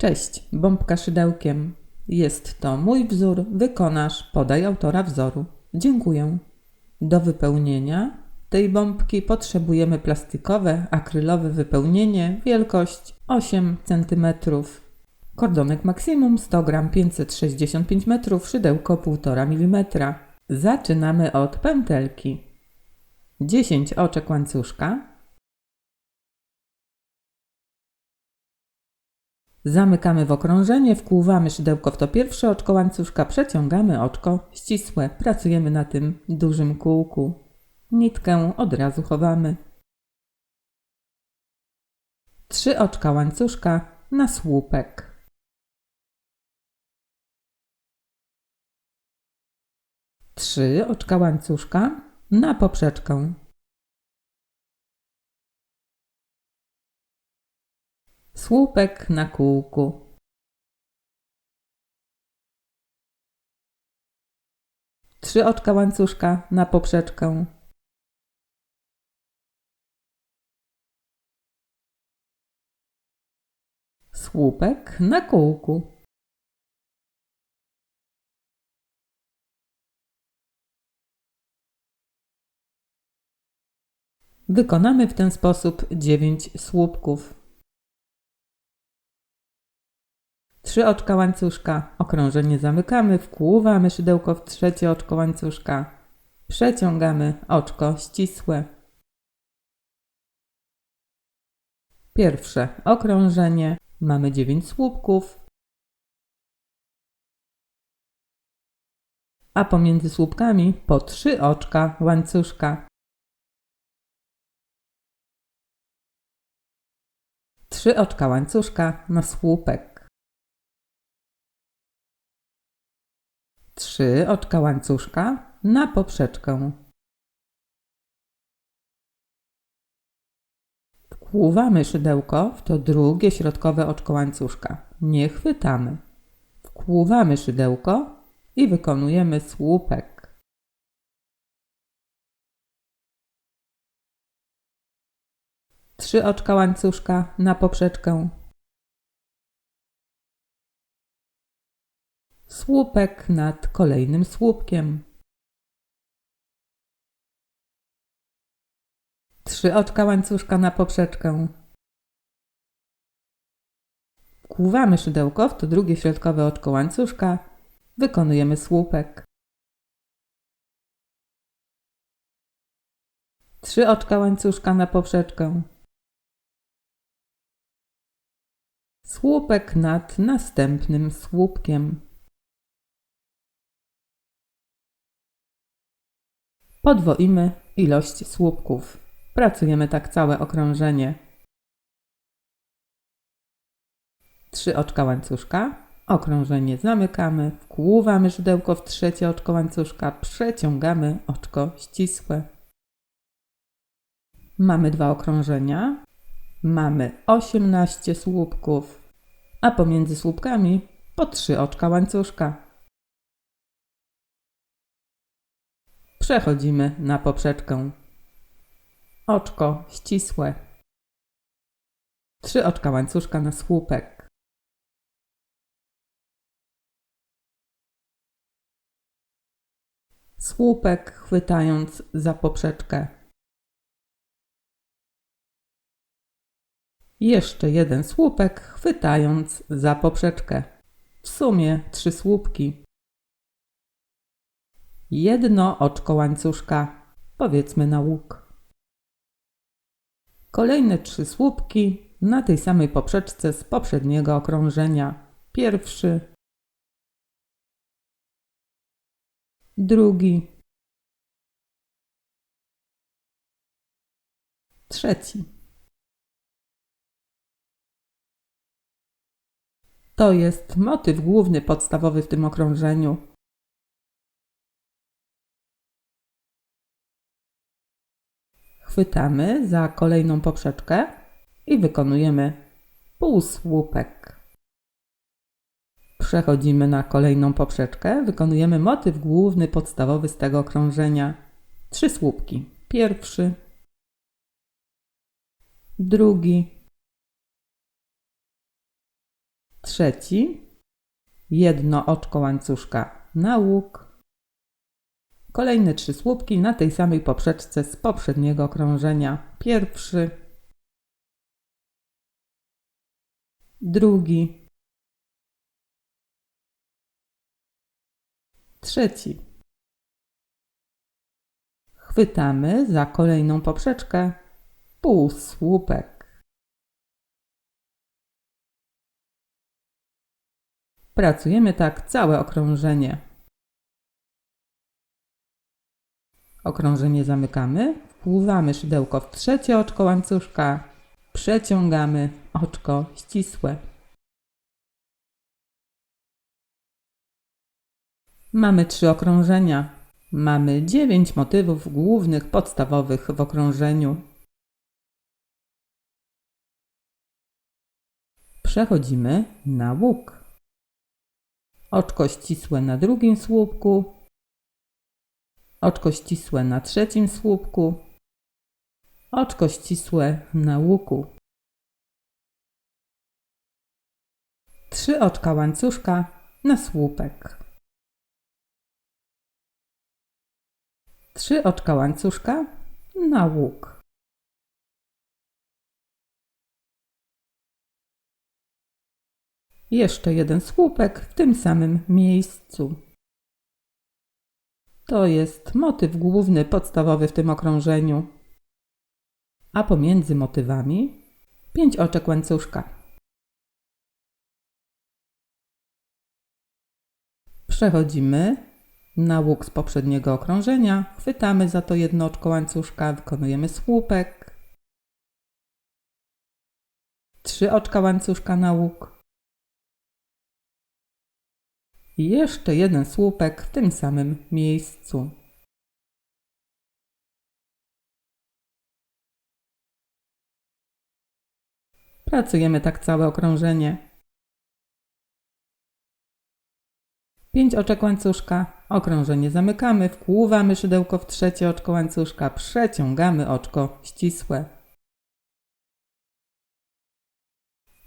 Cześć, bombka szydełkiem. Jest to mój wzór, wykonasz, podaj autora wzoru. Dziękuję. Do wypełnienia tej bombki potrzebujemy plastikowe, akrylowe wypełnienie, wielkość 8 cm. Kordonek maksimum 100 g 565 metrów, szydełko 1,5 mm. Zaczynamy od pętelki. 10 oczek łańcuszka, Zamykamy w okrążenie, wkłuwamy szydełko w to pierwsze oczko łańcuszka, przeciągamy oczko ścisłe, pracujemy na tym dużym kółku. Nitkę od razu chowamy. Trzy oczka łańcuszka na słupek. Trzy oczka łańcuszka na poprzeczkę. Słupek na kółku. Trzy oczka łańcuszka na poprzeczkę. Słupek na kółku. Wykonamy w ten sposób 9 słupków. Trzy oczka łańcuszka, okrążenie zamykamy, wkłuwamy szydełko w trzecie oczko łańcuszka, przeciągamy oczko ścisłe. Pierwsze okrążenie, mamy 9 słupków, a pomiędzy słupkami po trzy oczka łańcuszka. Trzy oczka łańcuszka na słupek. Trzy oczka łańcuszka na poprzeczkę. Wkłuwamy szydełko w to drugie środkowe oczko łańcuszka. Nie chwytamy. Wkłuwamy szydełko i wykonujemy słupek. Trzy oczka łańcuszka na poprzeczkę. Słupek nad kolejnym słupkiem. Trzy oczka łańcuszka na poprzeczkę. Wkłuwamy szydełko w to drugie środkowe oczko łańcuszka. Wykonujemy słupek. Trzy oczka łańcuszka na poprzeczkę. Słupek nad następnym słupkiem. Podwoimy ilość słupków. Pracujemy tak całe okrążenie. Trzy oczka łańcuszka. Okrążenie zamykamy, wkłuwamy szydełko w trzecie oczko łańcuszka, przeciągamy oczko ścisłe. Mamy dwa okrążenia. Mamy 18 słupków, a pomiędzy słupkami po trzy oczka łańcuszka. Przechodzimy na poprzeczkę. Oczko ścisłe. Trzy oczka łańcuszka na słupek. Słupek chwytając za poprzeczkę. Jeszcze jeden słupek chwytając za poprzeczkę. W sumie trzy słupki jedno oczko łańcuszka, powiedzmy na łuk. Kolejne trzy słupki na tej samej poprzeczce z poprzedniego okrążenia. Pierwszy, drugi, trzeci. To jest motyw główny podstawowy w tym okrążeniu. Chwytamy za kolejną poprzeczkę i wykonujemy półsłupek. Przechodzimy na kolejną poprzeczkę, wykonujemy motyw główny, podstawowy z tego okrążenia. Trzy słupki. Pierwszy, drugi, Trzeci. Jedno oczko łańcuszka na łuk. Kolejne trzy słupki na tej samej poprzeczce z poprzedniego okrążenia. Pierwszy. Drugi. Trzeci. Chwytamy za kolejną poprzeczkę półsłupek. Pracujemy tak całe okrążenie. Okrążenie zamykamy, wpływamy szydełko w trzecie oczko łańcuszka, przeciągamy oczko ścisłe. Mamy trzy okrążenia. Mamy dziewięć motywów głównych, podstawowych w okrążeniu. Przechodzimy na łuk. Oczko ścisłe na drugim słupku, oczko ścisłe na trzecim słupku, oczko ścisłe na łuku. Trzy oczka łańcuszka na słupek. Trzy oczka łańcuszka na łuk. Jeszcze jeden słupek w tym samym miejscu. To jest motyw główny, podstawowy w tym okrążeniu. A pomiędzy motywami pięć oczek łańcuszka. Przechodzimy na łuk z poprzedniego okrążenia, chwytamy za to jedno oczko łańcuszka, wykonujemy słupek. Trzy oczka łańcuszka na łuk. I jeszcze jeden słupek w tym samym miejscu. Pracujemy tak całe okrążenie. Pięć oczek łańcuszka, okrążenie zamykamy, wkłuwamy szydełko w trzecie oczko łańcuszka, przeciągamy oczko ścisłe.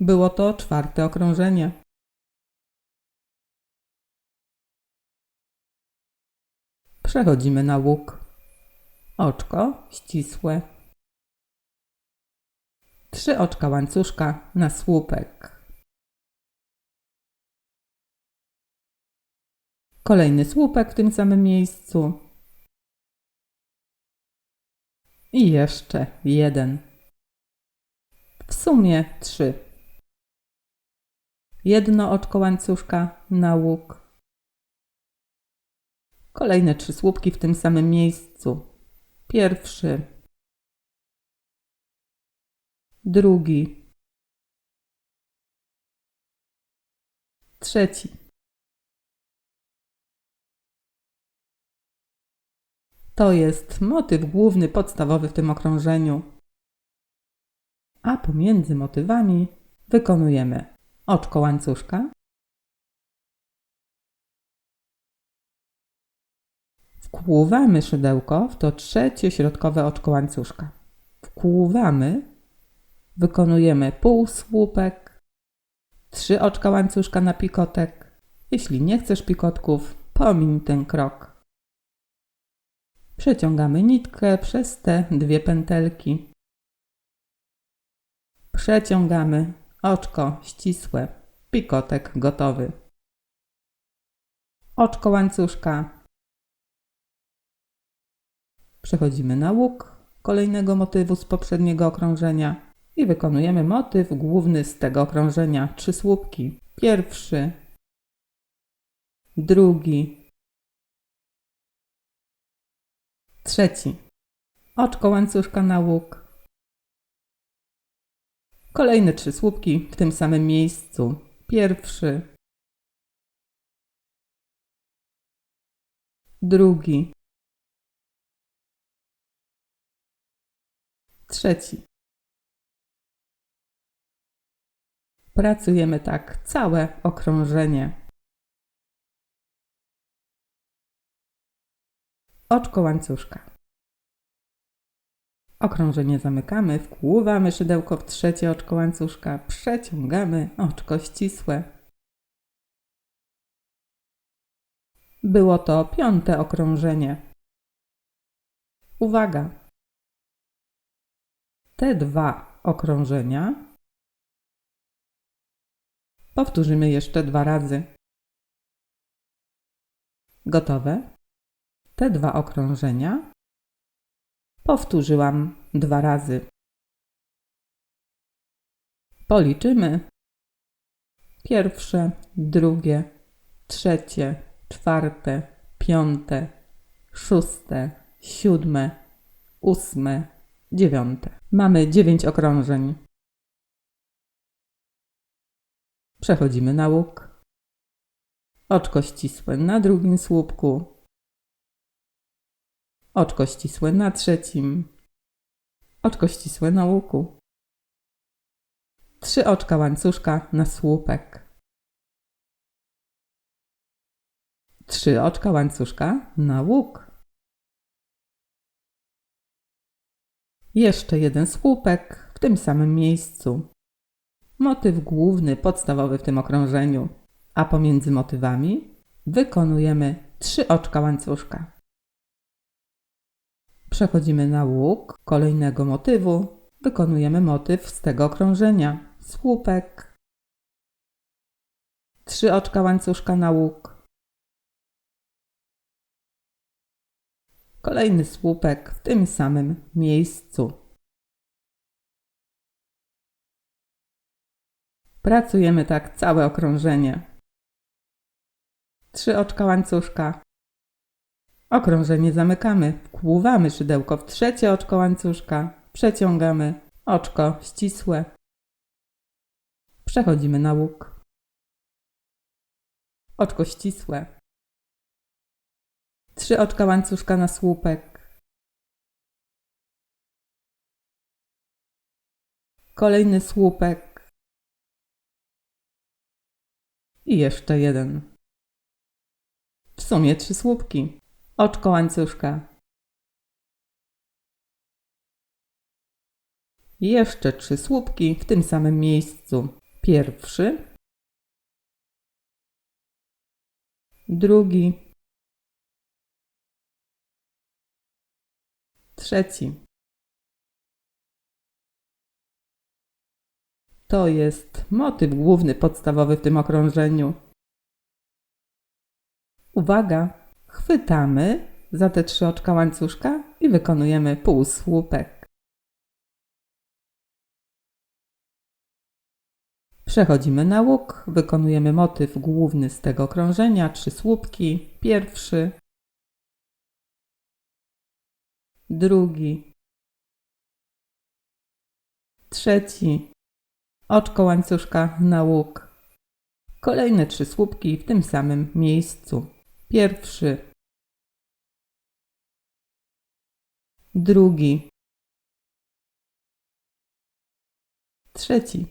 Było to czwarte okrążenie. Przechodzimy na łuk. Oczko ścisłe. Trzy oczka łańcuszka na słupek. Kolejny słupek w tym samym miejscu. I jeszcze jeden. W sumie trzy. Jedno oczko łańcuszka na łuk. Kolejne trzy słupki w tym samym miejscu. Pierwszy. Drugi. Trzeci. To jest motyw główny, podstawowy w tym okrążeniu. A pomiędzy motywami wykonujemy oczko łańcuszka, Wkłuwamy szydełko w to trzecie środkowe oczko łańcuszka. Wkłuwamy, wykonujemy półsłupek, trzy oczka łańcuszka na pikotek. Jeśli nie chcesz pikotków, pomiń ten krok. Przeciągamy nitkę przez te dwie pętelki. Przeciągamy oczko ścisłe, pikotek gotowy. Oczko łańcuszka Przechodzimy na łuk kolejnego motywu z poprzedniego okrążenia i wykonujemy motyw główny z tego okrążenia. Trzy słupki. Pierwszy, drugi, trzeci. Oczko łańcuszka na łuk. Kolejne trzy słupki w tym samym miejscu. Pierwszy, drugi, Trzeci. Pracujemy tak całe okrążenie. Oczko łańcuszka. Okrążenie zamykamy, wkłuwamy szydełko w trzecie oczko łańcuszka, przeciągamy oczko ścisłe. Było to piąte okrążenie. Uwaga! Te dwa okrążenia powtórzymy jeszcze dwa razy. Gotowe? Te dwa okrążenia powtórzyłam dwa razy. Policzymy. Pierwsze, drugie, trzecie, czwarte, piąte, szóste, siódme, ósme, dziewiąte. Mamy dziewięć okrążeń. Przechodzimy na łuk. Oczko ścisłe na drugim słupku. Oczko ścisłe na trzecim. Oczko ścisłe na łuku. Trzy oczka łańcuszka na słupek. Trzy oczka łańcuszka na łuk. Jeszcze jeden słupek w tym samym miejscu. Motyw główny, podstawowy w tym okrążeniu, a pomiędzy motywami wykonujemy trzy oczka łańcuszka. Przechodzimy na łuk kolejnego motywu. Wykonujemy motyw z tego okrążenia. Słupek. Trzy oczka łańcuszka na łuk. Kolejny słupek w tym samym miejscu. Pracujemy tak całe okrążenie. Trzy oczka łańcuszka. Okrążenie zamykamy, wkłuwamy szydełko w trzecie oczko łańcuszka, przeciągamy oczko ścisłe. Przechodzimy na łuk. Oczko ścisłe. Trzy oczka łańcuszka na słupek. Kolejny słupek. I jeszcze jeden. W sumie trzy słupki. Oczko łańcuszka. Jeszcze trzy słupki w tym samym miejscu. Pierwszy. Drugi. Trzeci. To jest motyw główny, podstawowy w tym okrążeniu. Uwaga! Chwytamy za te trzy oczka łańcuszka i wykonujemy półsłupek. Przechodzimy na łuk, wykonujemy motyw główny z tego okrążenia, trzy słupki. Pierwszy, drugi, trzeci, oczko łańcuszka na łuk. Kolejne trzy słupki w tym samym miejscu. Pierwszy, drugi, trzeci.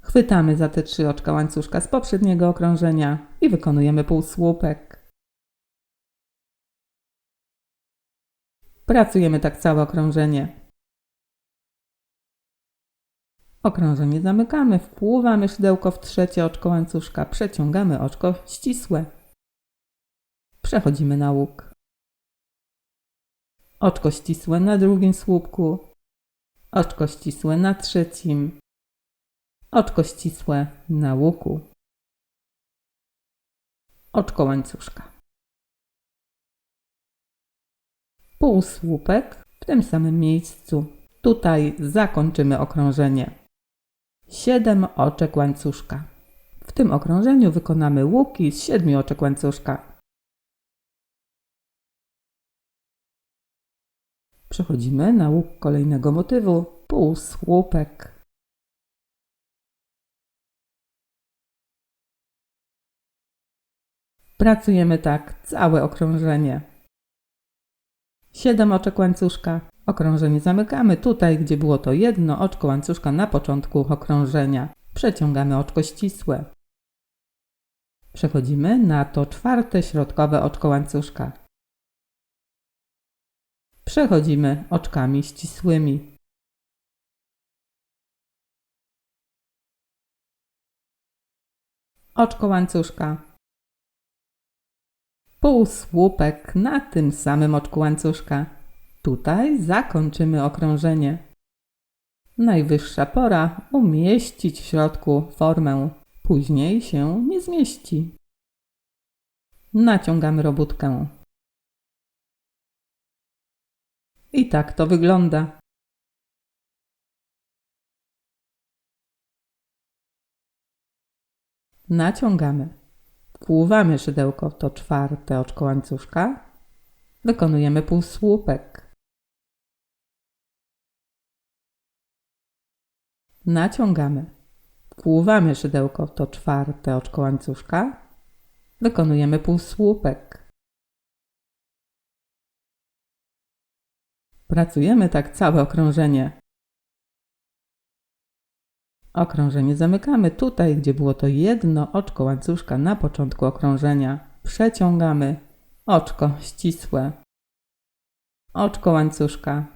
Chwytamy za te trzy oczka łańcuszka z poprzedniego okrążenia i wykonujemy półsłupek. Pracujemy tak całe okrążenie. Okrążenie zamykamy, wpływamy szydełko w trzecie oczko łańcuszka, przeciągamy oczko ścisłe. Przechodzimy na łuk. Oczko ścisłe na drugim słupku, oczko ścisłe na trzecim, oczko ścisłe na łuku, oczko łańcuszka. Półsłupek w tym samym miejscu. Tutaj zakończymy okrążenie. 7 oczek łańcuszka. W tym okrążeniu wykonamy łuki z 7 oczek łańcuszka. Przechodzimy na łuk kolejnego motywu, półsłupek. Pracujemy tak całe okrążenie. 7 oczek łańcuszka, Okrążenie zamykamy tutaj, gdzie było to jedno oczko łańcuszka na początku okrążenia. Przeciągamy oczko ścisłe. Przechodzimy na to czwarte środkowe oczko łańcuszka. Przechodzimy oczkami ścisłymi. Oczko łańcuszka. Półsłupek na tym samym oczku łańcuszka. Tutaj zakończymy okrążenie. Najwyższa pora umieścić w środku formę. Później się nie zmieści. Naciągamy robótkę. I tak to wygląda. Naciągamy. Wkłuwamy szydełko w to czwarte oczko łańcuszka. Wykonujemy półsłupek. Naciągamy. Wkłuwamy szydełko w to czwarte oczko łańcuszka. Wykonujemy półsłupek. Pracujemy tak całe okrążenie. Okrążenie zamykamy tutaj, gdzie było to jedno oczko łańcuszka na początku okrążenia. Przeciągamy oczko ścisłe, oczko łańcuszka.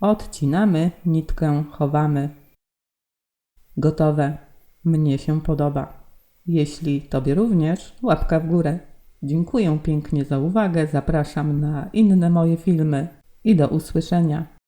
Odcinamy, nitkę chowamy. Gotowe. Mnie się podoba. Jeśli Tobie również, łapka w górę. Dziękuję pięknie za uwagę, zapraszam na inne moje filmy i do usłyszenia.